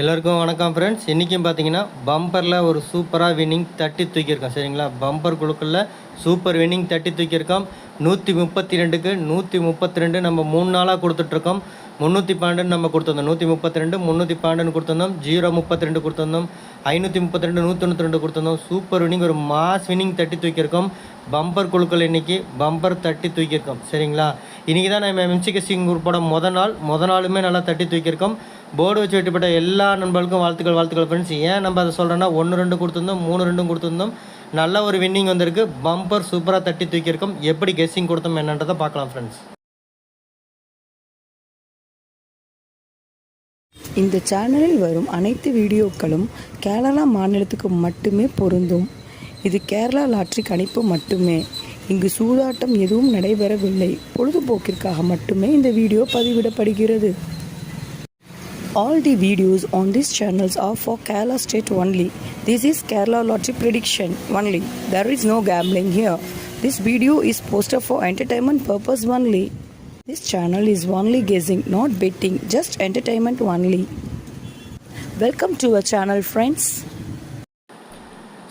எல்லோருக்கும் வணக்கம் ஃப்ரெண்ட்ஸ் இன்றைக்கும் பார்த்தீங்கன்னா பம்பரில் ஒரு சூப்பராக வின்னிங் தட்டி தூக்கியிருக்கோம் சரிங்களா? பம்பர் குழுக்களில் சூப்பர் வின்னிங் தட்டி தூக்கியிருக்கோம் நூற்றி முப்பத்தி ரெண்டுக்கு நூற்றி முப்பத்தி ரெண்டு நம்ம மூணு நாளாக கொடுத்துட்ருக்கோம். முந்நூற்றி பன்னெண்டுன்னு நம்ம கொடுத்துருந்தோம். நூற்றி முப்பத்தி ரெண்டு முந்நூற்றி பன்னெண்டுன்னு கொடுத்துருந்தோம். ஜீரோ முப்பத்தி ரெண்டு கொடுத்துருந்தோம். ஐநூற்றி முப்பத்தி ரெண்டு நூற்றி ரெண்டு கொடுத்துருந்தோம். சூப்பர் வின்னிங் ஒரு மாஸ் வின்னிங் தட்டி தூக்கியிருக்கோம். பம்பர் குழுக்கள் இன்னைக்கு பம்பர் தட்டி தூக்கியிருக்கோம். சரிங்களா? இன்றைக்கி தான் நம்ம எம்சிகசிங் குரூப்போட முத நாள் முத நாளுமே நல்லா தட்டி தூக்கியிருக்கோம். போர்டு வச்சு வெட்டிப்பட்ட எல்லா நண்பர்களுக்கும் வாழ்த்துக்கள் வாழ்த்துக்கள் ஃப்ரெண்ட்ஸ் ஏன் நம்ம அதை சொல்கிறோன்னா ஒன்று ரெண்டு கொடுத்துருந்தோம் மூணு ரெண்டும் கொடுத்துருந்தோம். நல்ல ஒரு வின்னிங் வந்திருக்கு. பம்பர் சூப்பராக தட்டி தூக்கியிருக்கோம். எப்படி கெஸ்ஸிங் கொடுத்தோம் என்னன்றதை பார்க்கலாம் ஃப்ரெண்ட்ஸ் இந்த சேனலில் வரும் அனைத்து வீடியோக்களும் கேரளா மாநிலத்துக்கு மட்டுமே பொருந்தும். இது கேரளா லாட்ரி கணிப்பு மட்டுமே. இங்கு சூதாட்டம் எதுவும் நடைபெறவில்லை. பொழுதுபோக்கிற்காக மட்டுமே இந்த வீடியோ பதிவிடப்படுகிறது. All the videos on these channels are for Kerala state only. This is Kerala lottery prediction only. There is no gambling here. This video is posted for entertainment purpose only. This channel is only guessing, not betting, just entertainment only. Welcome to our channel, friends.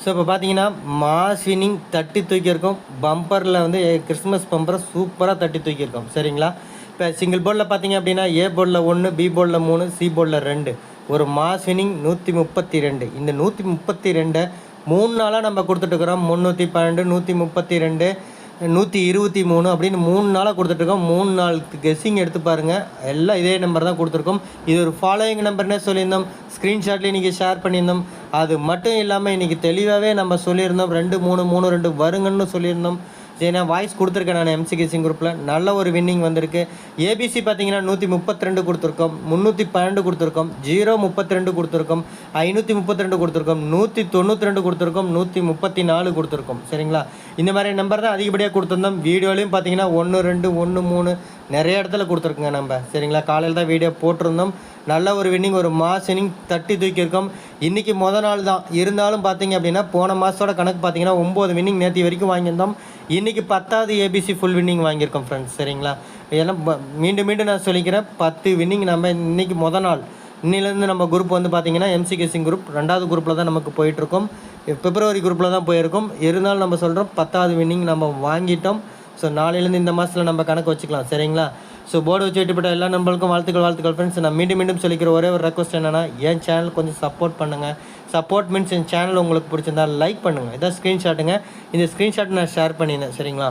So இப்போ பார்த்தீங்கன்னா mass winning தட்டி தூக்கியிருக்கோம் பம்பரில் வந்து Christmas பம்பரை சூப்பராக தட்டி தூக்கியிருக்கோம் சரிங்களா இப்போ single போர்டில் பார்த்தீங்க அப்படின்னா ஏ போர்டில் ஒன்று பி போர்டில் மூணு சி போர்டில் ரெண்டு. ஒரு மாஸ் வின்னிங் நூற்றி முப்பத்தி ரெண்டு இந்த நூற்றி முப்பத்தி ரெண்டை மூணு நாளாக நம்ம கொடுத்துட்ருக்குறோம் முந்நூற்றி பன்னெண்டு நூற்றி முப்பத்தி ரெண்டு நூற்றி இருபத்தி மூணு அப்படின்னு மூணு நாளாக கொடுத்துட்ருக்கோம் மூணு நாள் கெஸ்ஸிங் எடுத்து பாருங்கள் எல்லாம் இதே நம்பர் தான் கொடுத்துருக்கோம். இது ஒரு ஃபாலோயிங் நம்பர்னே சொல்லியிருந்தோம். ஸ்க்ரீன்ஷாட்லேயும் இன்றைக்கி ஷேர் பண்ணியிருந்தோம். அது மட்டும் இல்லாமல் இன்றைக்கி தெளிவாகவே நம்ம சொல்லியிருந்தோம். ரெண்டு மூணு மூணு ரெண்டு வருங்கன்னு சொல்லியிருந்தோம். சரி நான் வாய்ஸ் கொடுத்துருக்கேன் நான் எம்சி கேசிங் குரூப்பில் நல்ல ஒரு வின்னிங் வந்திருக்கு. ஏபிசி பார்த்தீங்கன்னா நூற்றி முப்பத்தி ரெண்டு கொடுத்துருக்கோம். முந்நூற்றி பன்னெண்டு கொடுத்துருக்கோம். ஜீரோ முப்பத்தி ரெண்டு கொடுத்துருக்கோம். ஐநூற்றி முப்பத்தி ரெண்டு கொடுத்துருக்கோம். நூற்றி தொண்ணூற்றி ரெண்டு கொடுத்துருக்கோம். நூற்றி முப்பத்தி நாலு கொடுத்துருக்கோம். சரிங்களா? இந்த மாதிரி நம்பர் தான் அதிகப்படியாக கொடுத்துருந்தோம். வீடியோலையும் பார்த்தீங்கன்னா ஒன்று ரெண்டு ஒன்று மூணு நிறைய இடத்துல கொடுத்துருக்குங்க நம்ம. சரிங்களா? காலையில் தான் வீடியோ போட்டிருந்தோம். நல்ல ஒரு வின்னிங் ஒரு மாஸ் இன்னிங் தட்டி தூக்கியிருக்கோம். இன்றைக்கி முத நாள் தான். இருந்தாலும் பார்த்தீங்க அப்படின்னா போன மாதத்தோட கணக்கு பார்த்தீங்கன்னா ஒம்பது வின்னிங் நேற்று வரைக்கும் வாங்கியிருந்தோம். இன்றைக்கி பத்தாவது ஏபிசி ஃபுல் வின்னிங் வாங்கியிருக்கோம் ஃப்ரெண்ட்ஸ் சரிங்களா? ஏன்னா மீண்டும் மீண்டும் நான் சொல்லிக்கிறேன். பத்து வின்னிங் நம்ம இன்றைக்கி முத நாள். இன்னிலேருந்து நம்ம குரூப் வந்து பார்த்திங்கன்னா எம்சிகேசிங் குரூப் ரெண்டாவது குரூப்பில் தான் நமக்கு போயிட்டுருக்கோம். பிப்ரவரி குரூப்பில் தான் போயிருக்கோம். இருந்தாலும் நம்ம சொல்கிறோம் பத்தாவது வின்னிங் நம்ம வாங்கிட்டோம். ஸோ நாளையிலேருந்து இந்த மாதத்தில் நம்ம கணக்கு வச்சுக்கலாம் சரிங்களா? ஸோ போர்டு வச்சு விட்டுப்பட்ட எல்லா நம்பளுக்கும் வாழ்த்துக்கள் வாழ்த்துக்கள். ஃப்ரெண்ட்ஸ் நான் மீண்டும் மீண்டும் சொல்லிக்கிற ஒரே ஒரு ரெக்வஸ்ட் என்னன்னா என் சேனல் கொஞ்சம் சப்போர்ட் பண்ணுங்கள் சப்போர்ட் மீன்ஸ் என் சேனல் உங்களுக்கு பிடிச்சிருந்தா லைக் பண்ணுங்கள் இதான் ஸ்க்ரீன்ஷாட்டுங்க இந்த ஸ்க்ரீன்ஷாட் நான் ஷேர் பண்ணியிருந்தேன் சரிங்களா?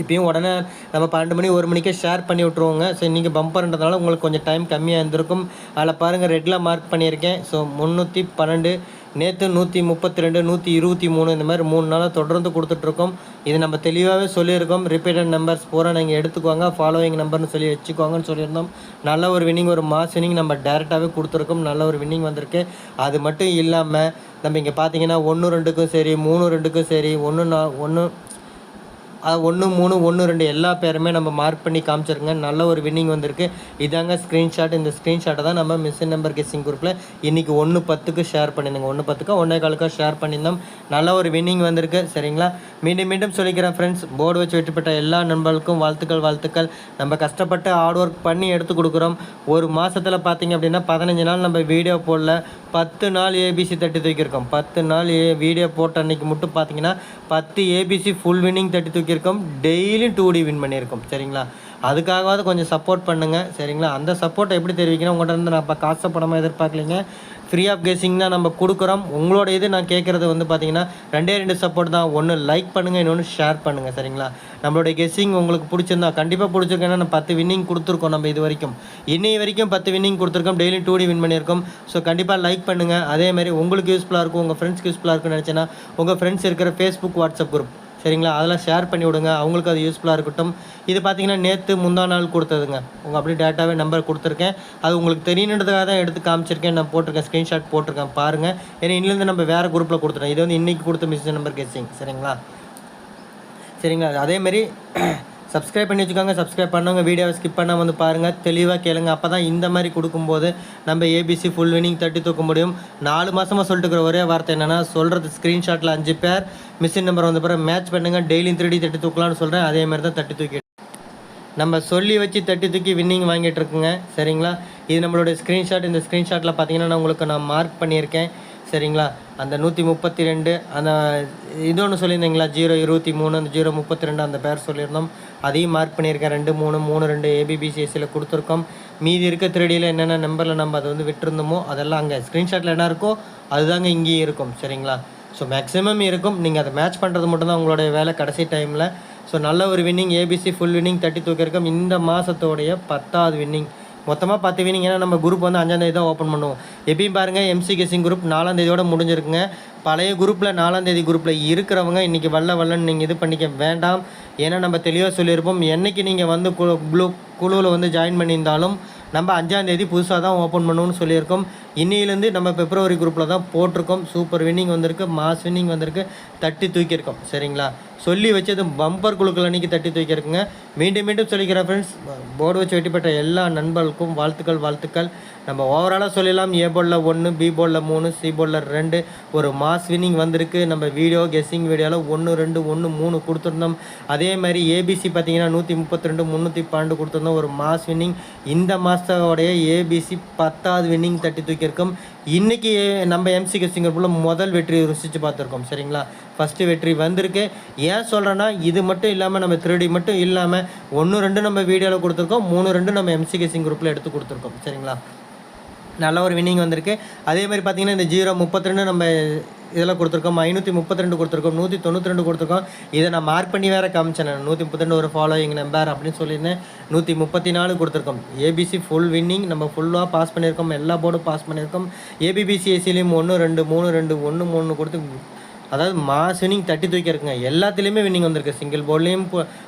இப்பயும் உடனே நம்ம பன்னெண்டு மணி ஒரு மணிக்கே ஷேர் பண்ணி விட்ருவோங்க ஸோ நீங்கள் பம்பர்ன்றதுனால உங்களுக்கு கொஞ்சம் டைம் கம்மியாக இருந்திருக்கும். அதில் பாருங்கள் ரெட்டில் மார்க் பண்ணியிருக்கேன். ஸோ முந்நூற்றி பன்னெண்டு நேற்று நூற்றி முப்பத்தி ரெண்டு நூற்றி இருபத்தி மூணு இந்த மாதிரி மூணு நாளாக தொடர்ந்து கொடுத்துட்ருக்கோம். இது நம்ம தெளிவாகவே சொல்லியிருக்கோம். ரிப்பீட்டட் நம்பர்ஸ் பூரா நீங்கள் எடுத்துக்கோங்க. ஃபாலோவிங் நம்பர்னு சொல்லி வச்சுக்கோங்கன்னு சொல்லியிருந்தோம். நல்ல ஒரு வின்னிங் ஒரு மாஸ் வின்னிங் நம்ம டேரெக்டாகவே கொடுத்துருக்கோம். நல்ல ஒரு வின்னிங் வந்திருக்கு. அது மட்டும் இல்லாமல் நம்ம இங்கே பார்த்தீங்கன்னா ஒன்று ரெண்டுக்கும் சரி மூணு ரெண்டுக்கும் சரி ஒன்று நா ஒன்று ஒன்று மூணு ஒன்று ரெண்டு எல்லா பேருமே நம்ம மார்க் பண்ணி காமிச்சிருங்க. நல்ல ஒரு வின்னிங் வந்திருக்கு. இதாங்க ஸ்க்ரீன்ஷாட் இந்த ஸ்க்ரீன்ஷாட்டை தான் நம்ம மிஷின் நம்பர் கெஸ்ஸிங் குரூப்பில் இன்றைக்கி ஒன்று பத்துக்கு ஷேர் பண்ணியிருந்தோங்க. ஒன்று பத்துக்கு ஒன்றே காலுக்காக ஷேர் பண்ணியிருந்தோம். நல்ல ஒரு வின்னிங் வந்திருக்கு. சரிங்களா? மீண்டும் மீண்டும் சொல்லிக்கிறேன் ஃப்ரெண்ட்ஸ் போர்டு வச்சு வெட்டிப்பட்ட எல்லா நண்பர்களுக்கும் வாழ்த்துக்கள் வாழ்த்துக்கள். நம்ம கஷ்டப்பட்டு ஹார்ட் ஒர்க் பண்ணி எடுத்து கொடுக்குறோம். ஒரு மாதத்தில் பார்த்தீங்க அப்படின்னா பதினஞ்சு நாள் நம்ம வீடியோ போடல பத்து நாள் ஏபிசி தட்டி தூக்கியிருக்கோம் பத்து நாள் ஏ வீடியோ போட்ட அன்னைக்கு மட்டும் பார்த்தீங்கன்னா பத்து ஏபிசி ஃபுல் வின்னிங் தட்டி தூக்கியிருக்கோம் டெய்லியும் டூ டி வின் பண்ணியிருக்கோம். சரிங்களா? அதுக்காகவாவது கொஞ்சம் சப்போர்ட் பண்ணுங்கள் சரிங்களா? அந்த சப்போர்ட்டை எப்படி தெரிவிக்கணும் உங்கள்கிட்ட இருந்து நான் இப்போ காசப்படமாக எதிர்பார்க்கலைங்க. ஃப்ரீ ஆஃப் கேசிங் தான் நம்ம கொடுக்குறோம். உங்களோட இது நான் கேட்குறது வந்து பார்த்தீங்கன்னா ரெண்டே ரெண்டு சப்போர்ட் தான். ஒன்று லைக் பண்ணுங்கள் இன்னொன்று ஷேர் பண்ணுங்கள் சரிங்களா? நம்மளுடைய கெஸ்ஸிங் உங்களுக்கு பிடிச்சிருந்தா கண்டிப்பாக பிடிச்சிருக்கேன்னா நம்ம பத்து வின்னிங் கொடுத்துருக்கோம் நம்ம இது வரைக்கும். இன்னை வரைக்கும் பத்து வின்னிங் கொடுத்துருக்கோம். டெய்லி டூ டி வின் பண்ணியிருக்கோம். ஸோ கண்டிப்பாக லைக் பண்ணுங்கள் அதே மாதிரி உங்களுக்கு யூஸ்ஃபுல்லாக இருக்கும் உங்கள் ஃப்ரெண்ட்ஸ்க்கு யூஸ்ஃபுல்லாக இருக்கும்னு நினச்சேன்னா உங்கள் ஃப்ரெண்ட்ஸ் இருக்கிற ஃபேஸ்புக் வாட்ஸ்அப் குரூப் சரிங்களா? அதெல்லாம் ஷேர் பண்ணி விடுங்க. அவங்களுக்கு அது யூஸ்ஃபுல்லாக இருக்கட்டும். இது பார்த்தீங்கன்னா நேற்று முந்தா நாள் கொடுத்ததுங்க. உங்கள் அப்படியே டேட்டாவே நம்பர் கொடுத்துருக்கேன். அது உங்களுக்கு தெரியணுன்றதுக்காக தான் எடுத்து காமிச்சிருக்கேன். நான் போட்டிருக்கேன். ஸ்க்ரீன்ஷாட் போட்டிருக்கேன். பாருங்கள் ஏன்னா இன்னிலேருந்து நம்ம வேறு குரூப்பில் கொடுத்துட்டோம். இது வந்து இன்றைக்கி கொடுத்த மிஸ் நம்பர் கெஸ்ஸிங் சரிங்களா? சரிங்களா? அதேமாரி சப்ஸ்கிரைப் பண்ணி வச்சுக்கோங்க. சப்ஸ்கிரைப் பண்ணவங்க வீடியோவை ஸ்கிப் பண்ணால் வந்து பாருங்கள் தெளிவாக கேளுங்க. அப்போ தான் இந்த மாதிரி கொடுக்கும்போது நம்ம ஏபிசி ஃபுல் வினிங் தட்டி தூக்க முடியும். நாலு மாதமாக சொல்லிட்டு இருக்கிற ஒரே வார்த்தை என்னென்னா சொல்கிறது ஸ்க்ரீன்ஷாட்டில் அஞ்சு பேர் மிஷின் நம்பர் வந்த பிறகு மேட்ச் பண்ணுங்கள் டெய்லியும் த்ரீ தட்டி தூக்கலாம்னு சொல்கிறேன் அதே மாதிரி தான் தட்டி தூக்கி நம்ம சொல்லி வச்சு தட்டி தூக்கி வின்னிங் வாங்கிட்டு இருக்குங்க. சரிங்களா? இது நம்மளுடைய ஸ்க்ரீன்ஷாட் இந்த ஸ்க்ரீன்ஷாட்டில் பார்த்தீங்கன்னா நான் உங்களுக்கு நான் மார்க் பண்ணியிருக்கேன். சரிங்களா? அந்த நூற்றி முப்பத்தி ரெண்டு அந்த இது ஒன்று சொல்லியிருந்தீங்களா? ஜீரோ இருபத்தி மூணு அந்த ஜீரோ முப்பத்தி ரெண்டு அந்த பேர் சொல்லியிருந்தோம். அதையும் மார்க் பண்ணியிருக்கேன். ரெண்டு மூணு மூணு ரெண்டு ஏபிபிசிஎஸ்சியில் கொடுத்துருக்கோம். மீதி இருக்க திருடியில் என்னென்ன நம்பரில் நம்ம அதை வந்து விட்டுருந்தோமோ அதெல்லாம் அங்கே ஸ்க்ரீன்ஷாட்டில் என்ன இருக்கோ அதுதாங்க இங்கேயும் இருக்கும். சரிங்களா? ஸோ மேக்ஸிமம் இருக்கும். நீங்கள் அதை மேட்ச் பண்ணுறது மட்டும்தான் உங்களுடைய வேலை கடைசி டைமில் ஸோ நல்ல ஒரு வின்னிங் ஏபிசி ஃபுல் வின்னிங் தட்டி தூக்கியிருக்கோம் இந்த மாதத்தோடைய பத்தாவது வின்னிங் மொத்தமாக பத்து நம்ம குரூப் வந்து அஞ்சாந்தேதி தான் ஓப்பன் பண்ணுவோம். எப்பயும் பாருங்கள் எம்சி கெஸிங் குரூப் நாலாந்தேதியோட முடிஞ்சிருக்குங்க. பழைய குரூப்பில் நாலாந்தேதி குரூப்பில் இருக்கிறவங்க இன்றைக்கி வல்ல வல்லன்னு நீங்கள் இது பண்ணிக்க வேண்டாம். ஏன்னா நம்ம தெளிவாக சொல்லியிருப்போம் என்றைக்கு நீங்கள் வந்து குழு குழு குழுவில் வந்து ஜாயின் பண்ணியிருந்தாலும் நம்ம அஞ்சாந்தேதி புதுசாக தான் ஓப்பன் பண்ணுவோம்னு சொல்லியிருக்கோம். இன்னிலேருந்து நம்ம பிப்ரவரி குரூப்பில் தான் போட்டிருக்கோம். சூப்பர் வின்னிங் வந்திருக்கு மாஸ் வின்னிங் வந்திருக்கு தட்டி தூக்கியிருக்கோம். சரிங்களா? சொல்லி வச்சது பம்பர் குழுக்கள் அன்றைக்கி தட்டி தூக்கியிருக்குங்க. மீண்டும் மீண்டும் சொல்லிக்கிறேன் ஃப்ரெண்ட்ஸ் போர்டு வச்சு வெட்டிப்பட்ட எல்லா நண்பர்களுக்கும் வாழ்த்துக்கள் வாழ்த்துக்கள். நம்ம ஓவராலாக சொல்லலாம். ஏ போர்டில் ஒன்று பி போர்டில் மூணு சி போர்டில் ரெண்டு. ஒரு மாஸ் வின்னிங் வந்திருக்கு. நம்ம வீடியோ கெஸ்ஸிங் வீடியோவில் ஒன்று ரெண்டு ஒன்று மூணு கொடுத்துருந்தோம். அதே மாதிரி ஏபிசி பார்த்தீங்கன்னா நூற்றி முப்பத்தி ரெண்டு முந்நூற்றி பன்னெண்டு கொடுத்துருந்தோம். ஒரு மாஸ் வின்னிங். இந்த மாதத்தோடைய ஏபிசி பத்தாவது வின்னிங் தட்டி தூக்கி இருக்கும் இன்றைக்கி நம்ம எம்சி சிங்கப்பூரில் முதல் வெற்றி ருசித்து பார்த்துருக்கோம். சரிங்களா? ஃபஸ்ட்டு வெற்றி வந்திருக்கு. ஏன் சொல்கிறேன்னா இது மட்டும் இல்லாமல் நம்ம திருடி மட்டும் இல்லாமல் ஒன்று ரெண்டு நம்ம வீடியோவில் கொடுத்துருக்கோம். மூணு ரெண்டு நம்ம எம்சி சிங் குரூப்பில் எடுத்து கொடுத்துருக்கோம். சரிங்களா? நல்ல ஒரு வின்னிங் வந்திருக்கு. அதே மாதிரி பார்த்தீங்கன்னா இந்த ஜீரோ முப்பத்தி ரெண்டு நம்ம இதில் கொடுத்துருக்கோம். ஐநூற்றி முப்பத்தி ரெண்டு கொடுத்துருக்கோம். நூற்றி தொண்ணூற்றி ரெண்டு கொடுத்துருக்கோம். இதை நான் மார்க் பண்ணி வேறு காமிச்சேன் நான். நூற்றி முப்பத்தி ரெண்டு ஒரு ஃபாலோயிங் நம்பர் அப்படின்னு சொல்லியிருந்தேன். நூற்றி முப்பத்தி நாலு கொடுத்துருக்கோம். ஏபிசி ஃபுல் வின்னிங் நம்ம ஃபுல்லாக பாஸ் பண்ணியிருக்கோம். எல்லா போர்டும் பாஸ் பண்ணியிருக்கோம். ஏபிபிசி ஏசிலையும் ஒன்று ரெண்டு மூணு ரெண்டு ஒன்று மூணு கொடுத்து அதாவது மாஸ் வின்னிங் தட்டி தூக்கியிருக்குங்க எல்லாத்துலேயுமே வின்னிங் வந்திருக்கு. சிங்கிள் போர்ட்லேயும்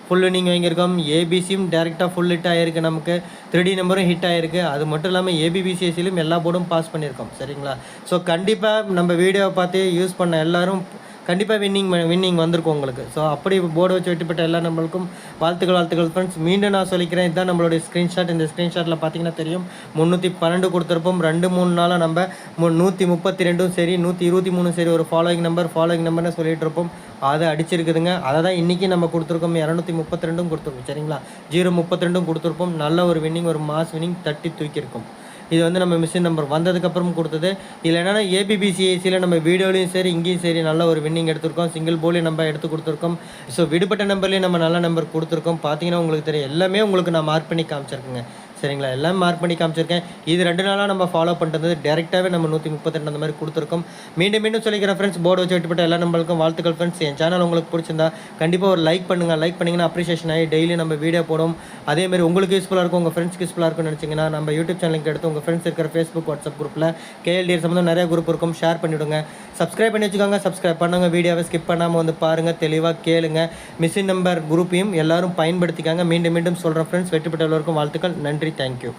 ஃபுல் வின்னிங் வாங்கியிருக்கோம். ஏபிசியும் டேரெக்டாக ஃபுல் ஹிட் ஆகிருக்கு நமக்கு. த்ரீ நம்பரும் ஹிட் ஆகிருக்கு அது மட்டும் இல்லாமல் ஏபிபிசிஎஸ்சிலையும் எல்லா போர்டும் பாஸ் பண்ணியிருக்கோம். சரிங்களா? ஸோ கண்டிப்பாக நம்ம வீடியோவை பார்த்து யூஸ் பண்ண எல்லாரும் கண்டிப்பாக வின்னிங் வின்னிங் வந்திருக்கும் உங்களுக்கு. ஸோ அப்படி போர்டு வச்சு வெட்டிப்பட்ட எல்லா நம்மளுக்கும் வாழ்த்துக்கள் வாழ்த்துக்கள் ஃப்ரெண்ட்ஸ் மீண்டும் நான் சொல்லிக்கிறேன் இதுதான் நம்மளுடைய ஸ்க்ரீன்ஷாட் இந்த ஸ்க்ரீன்ஷாட்டில் பார்த்தீங்கன்னா தெரியும் முந்நூற்றி பன்னெண்டு கொடுத்துருப்போம். ரெண்டு மூணு நாளாக நம்ம மு நூற்றி முப்பத்தி ரெண்டும் சரி நூற்றி இருபத்தி மூணும் சரி ஒரு ஃபாலோயிங் நம்பர் ஃபாலோயிங் நம்பர்னு சொல்லிட்டு இருப்போம். அதை அடிச்சிருக்குதுங்க. அதை தான் இன்றைக்கி நம்ம கொடுத்துருக்கோம். இரநூத்தி முப்பத்தி ரெண்டும் கொடுத்துருக்கோம். சரிங்களா? ஜீரோ முப்பத்தி ரெண்டும் கொடுத்துருப்போம். நல்ல ஒரு வின்னிங் ஒரு மாஸ் வின்னிங் தட்டி தூக்கியிருக்கோம். இது வந்து நம்ம மிஷின் நம்பர் வந்ததுக்கப்புறம் கொடுத்தது. இதில் என்னென்னா ஏபிபிசிஏசியில் நம்ம வீடியோலையும் சரி இங்கேயும் சரி நல்ல ஒரு வின்னிங் எடுத்திருக்கோம். சிங்கிள் போலையும் நம்ம எடுத்து கொடுத்துருக்கோம். ஸோ விடுபட்ட நம்பர்லேயும் நம்ம நல்ல நம்பர் கொடுத்துருக்கோம். பார்த்தீங்கன்னா உங்களுக்கு தெரியும். எல்லாமே உங்களுக்கு நான் மார்க் பண்ணி காமிச்சிருக்கேங்க. சரிங்களா? எல்லாம் மார்க் பண்ணி காமிச்சிருக்கேன். இது ரெண்டு நாளாக நம்ம ஃபாலோ பண்ணுறது டேரெக்டாகவே நம்ம நூற்றி முப்பத்தெட்டு அந்த மாதிரி கொடுத்துருக்கோம். மீண்டும் மீண்டும் சொல்லிக்கிறேன் ஃப்ரெண்ட்ஸ் போர்டு வச்சு விட்டுப்பட்ட எல்லா நம்மளுக்கும் வாழ்த்துக்கள் ஃப்ரெண்ட்ஸ் என் சேனல் உங்களுக்கு பிடிச்சிருந்தா கண்டிப்பாக ஒரு லைக் பண்ணுங்கள் லைக் பண்ணிங்கன்னா அப்ரிஷியேஷன் ஆகி டெய்லி நம்ம வீடியோ போடும். அதேமாதிரி உங்களுக்கு யூஸ்ஃபுல்லாக இருக்கும் உங்கள் ஃப்ரெண்ட்ஸ்க்கு யூஸ்ஃபுல்லாக இருக்கும்னு நினச்சிங்கன்னா நம்ம யூடியூப் சேனலுக்கு எடுத்து உங்கள் ஃப்ரெண்ட்ஸ் இருக்கிற ஃபேஸ்புக் வாட்ஸ்அப் குரூப்பில் கேஎல்டிஆர் சம்மந்தம் நிறைய குரூப் இருக்கும். ஷேர் பண்ணிவிடுங்க சப்ஸ்கிரைப் பண்ணி வச்சுக்கோங்க. சப்ஸ்கிரைப் பண்ணுங்க வீடியோவை ஸ்கிப் பண்ணாமல் வந்து பாருங்கள் தெளிவாக கேளுங்க. மிஷின் நம்பர் குரூப்பையும் எல்லாரும் பயன்படுத்திக்காங்க. மீண்டும் மீண்டும் சொல்கிறேன் ஃப்ரெண்ட்ஸ் வெற்றி பெற்ற எல்லோருக்கும் வாழ்த்துக்கள். நன்றி தேங்க்யூ